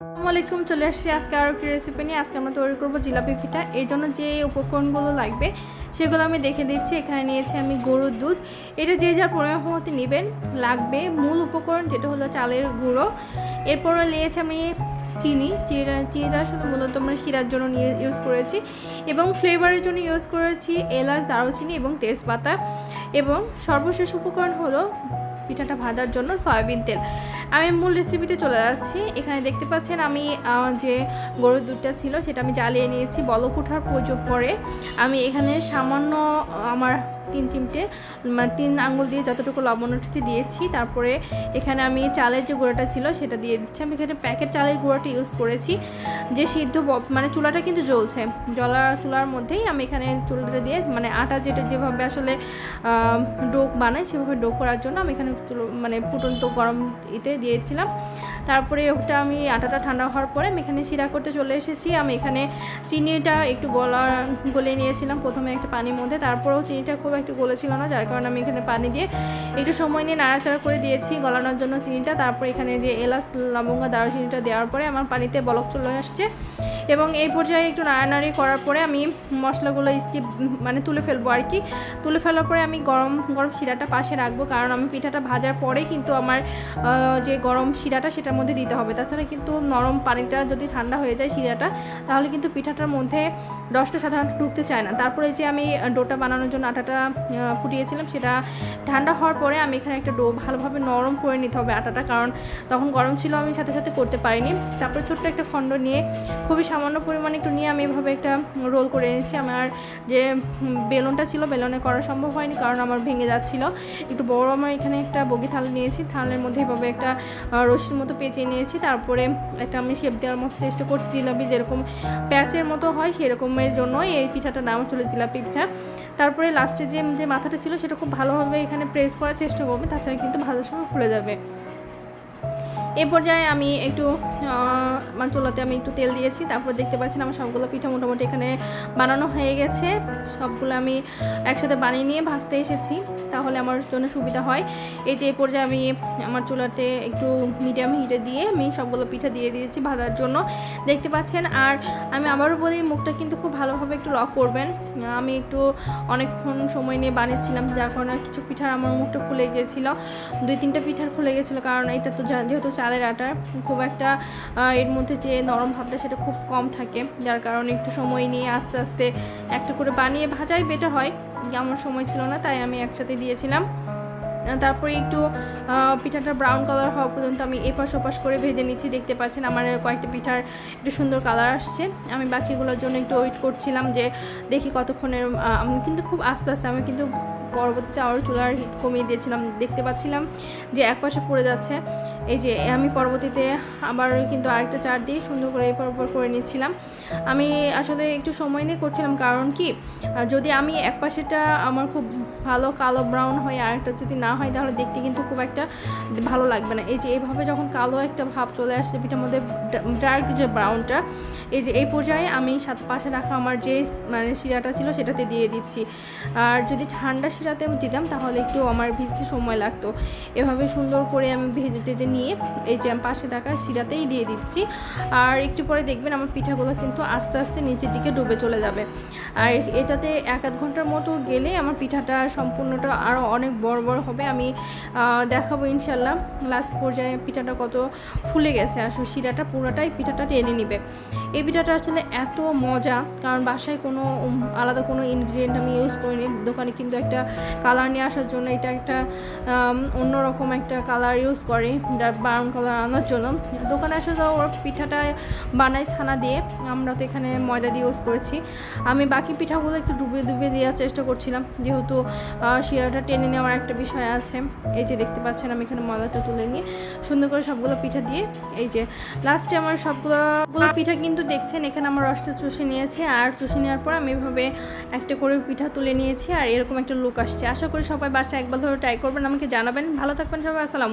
আসসালামু আলাইকুম চলে আসছি আজকে আরও একটি রেসিপি নিয়ে। আজকে আমরা তৈরি করব জিলাপি পিঠা এই জন্য যে উপকরণগুলো লাগবে, সেগুলো আমি দেখে দিচ্ছি। এখানে নিয়েছি আমি গরুর দুধ। এটা যে যার পরিমাণ মতো নেবেন, লাগবে। মূল উপকরণ যেটা হলো চালের গুঁড়ো। এরপরে নিয়েছি আমি চিনি। চিনি চিনিটা শুধু মূলত আমরা শিরার জন্য নিয়ে ইউজ করেছি। এবং ফ্লেভারের জন্য ইউজ করেছি এলাচ, দারুচিনি এবং তেজপাতা। এবং সর্বশেষ উপকরণ হলো পিঠাটা ভাজার জন্য সয়াবিন তেল। আমি মূল রেসিপিতে চলে যাচ্ছি। এখানে দেখতে পাচ্ছেন আমি যে গরুর দুধটা ছিল সেটা আমি জ্বালিয়ে নিয়েছি বলকুঠার পর্য- পরে। আমি এখানে সামান্য আমার তিন চিমটে তিন আঙুল দিয়ে যতটুকু লবণ উঠেছে দিয়েছি। তারপরে এখানে আমি চালের যে গুঁড়োটা ছিল সেটা দিয়ে দিচ্ছি। আমি এখানে প্যাকেট চালের গুঁড়োটা ইউজ করেছি। যে সিদ্ধ মানে চুলাটা কিন্তু জ্বলছে। জলা চুলার মধ্যেই আমি এখানে চুলাটা দিয়ে মানে আটা যেটা যেভাবে আসলে ডোক বানাই সেভাবে ডোক করার জন্য আমি এখানে মানে ফুটন্ত গরম ইতে দিয়েছিলাম। তারপরে ওটা আমি আটাটা ঠান্ডা হওয়ার পরে আমি এখানে শিরা করতে চলে এসেছি। আমি এখানে চিনিটা একটু গলা গলে নিয়েছিলাম প্রথমে একটা পানির মধ্যে, তারপরেও চিনিটা খুব একটু গলেছিল না, যার কারণে আমি এখানে পানি দিয়ে একটু সময় নিয়ে নাড়াচাড়া করে দিয়েছি গলানোর জন্য চিনিটা। তারপর এখানে যে এলাচ, লবঙ্গ, দারুচিনিটা দেওয়ার পরে আমার পানিতে বলক চলে আসছে। এবং এই পর্যায়ে একটু নাড়ানাড়ি করার পরে আমি মশলাগুলো স্কিপ মানে তুলে ফেলব আর কি। তুলে ফেলার পরে আমি গরম গরম শিরাটা পাশে রাখব, কারণ আমি পিঠাটা ভাজার পরেই কিন্তু আমার যে গরম শিরাটা সেটার মধ্যে দিতে হবে। তাছাড়া কিন্তু নরম পানিটা যদি ঠান্ডা হয়ে যায় শিরাটা, তাহলে কিন্তু পিঠাটার মধ্যে রসটা সাধারণত ঢুকতে চায় না। তারপরে যে আমি ডোটা বানানোর জন্য আটাটা ফুটিয়েছিলাম, সেটা ঠান্ডা হওয়ার পরে আমি এখানে একটা ডো ভালোভাবে নরম করে নিতে হবে আটাটা, কারণ তখন গরম ছিল, আমি সাথে সাথে করতে পারিনি। তারপরে ছোট্ট একটা খণ্ড নিয়ে খুবই সামান্য পরিমাণে একটু নিয়ে আমি এভাবে একটা রোল করে এনেছি। আমার যে বেলুনটা ছিল, বেলুনে করা সম্ভব হয়নি, কারণ আমার ভেঙে যাচ্ছিল। একটু বড় আমার এখানে একটা বগি থাল নিয়েছি, থালের মধ্যে এভাবে একটা রশির মতো পেঁচিয়ে নিয়েছি। তারপরে একটা আমি শেপ দেওয়ার মতো চেষ্টা করছি, জিলাপি যেরকম প্যাচের মতো হয় সেরকমের জন্য এই পিঠাটার নাম ছিল জিলাপি পিঠা। তারপরে লাস্টে যে যে মাথাটা ছিল, সেটা খুব ভালোভাবে এখানে প্রেস করার চেষ্টা করবে, তাছাড়া কিন্তু ভাজার সময় খুলে যাবে। এই পর্যায়ে আমি একটু আমার চুলাতে আমি একটু তেল দিয়েছি, তারপর দেখতে পাচ্ছেন আমার সবগুলো পিঠা মোটামুটি এখানে বানানো হয়ে গেছে। সবগুলো আমি একসাথে বানিয়ে নিয়ে ভাজতে এসেছি, তাহলে আমার জন্য সুবিধা হয়। এই যে এই পর্যায়ে আমি আমার চুলাতে একটু মিডিয়াম হিটে দিয়ে আমি সবগুলো পিঠা দিয়ে দিয়েছি ভাজার জন্য। দেখতে পাচ্ছেন, আর আমি আবারও বলি, মুখটা কিন্তু খুব ভালোভাবে একটু লক করবেন। আমি একটু অনেকক্ষণ সময় নিয়ে বানিয়েছিলাম, যার কারণে কিছু পিঠার আমার মুখটা খুলে গিয়েছিল দুই তিনটা পিঠার খুলে গেছিল, কারণ এটা তো যেহেতু চালের আটার খুব একটা এর মধ্যে যে নরম ভাবটা সেটা খুব কম থাকে। যার কারণে একটু সময় নিয়ে আস্তে আস্তে একটা করে বানিয়ে ভাজাই বেটার হয়। আমার সময় ছিল না, তাই আমি একসাথে দিয়েছিলাম। তারপরে একটু পিঠাটা ব্রাউন কালার হওয়া পর্যন্ত আমি এপাশ ওপাশ করে ভেজে নিচ্ছি। দেখতে পাচ্ছেন আমার কয়েকটা পিঠার একটু সুন্দর কালার আসছে। আমি বাকিগুলোর জন্য একটু ওয়েট করছিলাম যে দেখি কতক্ষণের কিন্তু খুব আস্তে আস্তে, আমি কিন্তু পরবর্তীতে আরও চুলার হিট কমিয়ে দিয়েছিলাম, দেখতে পাচ্ছিলাম যে এক পাশে পড়ে যাচ্ছে। এই যে আমি পরবর্তীতে আবার কিন্তু আরেকটা চার দিয়ে সুন্দর করে এরপর ওপর করে নিচ্ছিলাম। আমি আসলে একটু সময় নিয়ে করছিলাম, কারণ কি যদি আমি এক পাশেটা আমার খুব ভালো কালো ব্রাউন হয়, আরেকটা যদি না হয়, তাহলে দেখতে কিন্তু খুব একটা ভালো লাগবে না। এই যে এইভাবে যখন কালো একটা ভাব চলে আসছে পিঠার মধ্যে ডার্ক যে ব্রাউনটা এই যে, এই পর্যায়ে আমি সাথে পাশে রাখা আমার যে মানে শিরাটা ছিল সেটাতে দিয়ে দিচ্ছি। আর যদি ঠান্ডা শিরাতে আমি দিতাম, তাহলে একটু আমার ভিজতে সময় লাগতো। এভাবে সুন্দর করে আমি ভেজে টেজে নিয়ে এই যে আমি পাশে রাখা শিরাতেই দিয়ে দিচ্ছি। আর একটু পরে দেখবেন আমার পিঠাগুলো কিন্তু আস্তে আস্তে নিচের দিকে ডুবে চলে যাবে। আর এটাতে এক, আধ ঘণ্টার মতো গেলে আমার পিঠাটা সম্পূর্ণটা আরও অনেক বড় বড় হবে। আমি দেখাবো ইনশাল্লাহ। লাস্ট পর্যায়ে পিঠাটা কত ফুলে গেছে। আসলে শিরাটা পুরোটাই পিঠাটা টেনে নিবে। এই পিঠাটা আসলে এত মজা কারণ বাসায় কোনো আলাদা কোনো ইনগ্রিডিয়েন্ট আমি ইউজ করিনি। দোকানে কিন্তু একটা কালার নিয়ে আসার জন্য এটা একটা অন্যরকম একটা কালার ইউজ করে ব্রাউন কালার আনার জন্য। দোকানে আসা যাওয়া ওর পিঠাটা বানায় ছানা দিয়ে, আমরা তো এখানে ময়দা দিয়ে ইউজ করেছি। আমি বাকি পিঠাগুলো একটু ডুবিয়ে ডুবিয়ে দেওয়ার চেষ্টা করছিলাম, যেহেতু শিরাটা টেনে নেওয়ার একটা বিষয় আছে। এই যে দেখতে পাচ্ছেন, আমি এখানে ময়দাটা তুলে নিয়ে সুন্দর করে সবগুলো পিঠা দিয়ে, এই যে লাস্টে আমার সবগুলো পিঠা কিন্তু দেখছেন, এখানে আমার রসটা চুষে নিয়েছি। আর চুষে নেওয়ার পর আমি এভাবে একটা করে পিঠা তুলে নিয়েছি। আর এরকম একটা লুক আসছে। আশা করি সবাই বাসায় একবার ধরে ট্রাই করবেন। আমাকে জানাবেন। ভালো থাকবেন সবাই। আসসালাম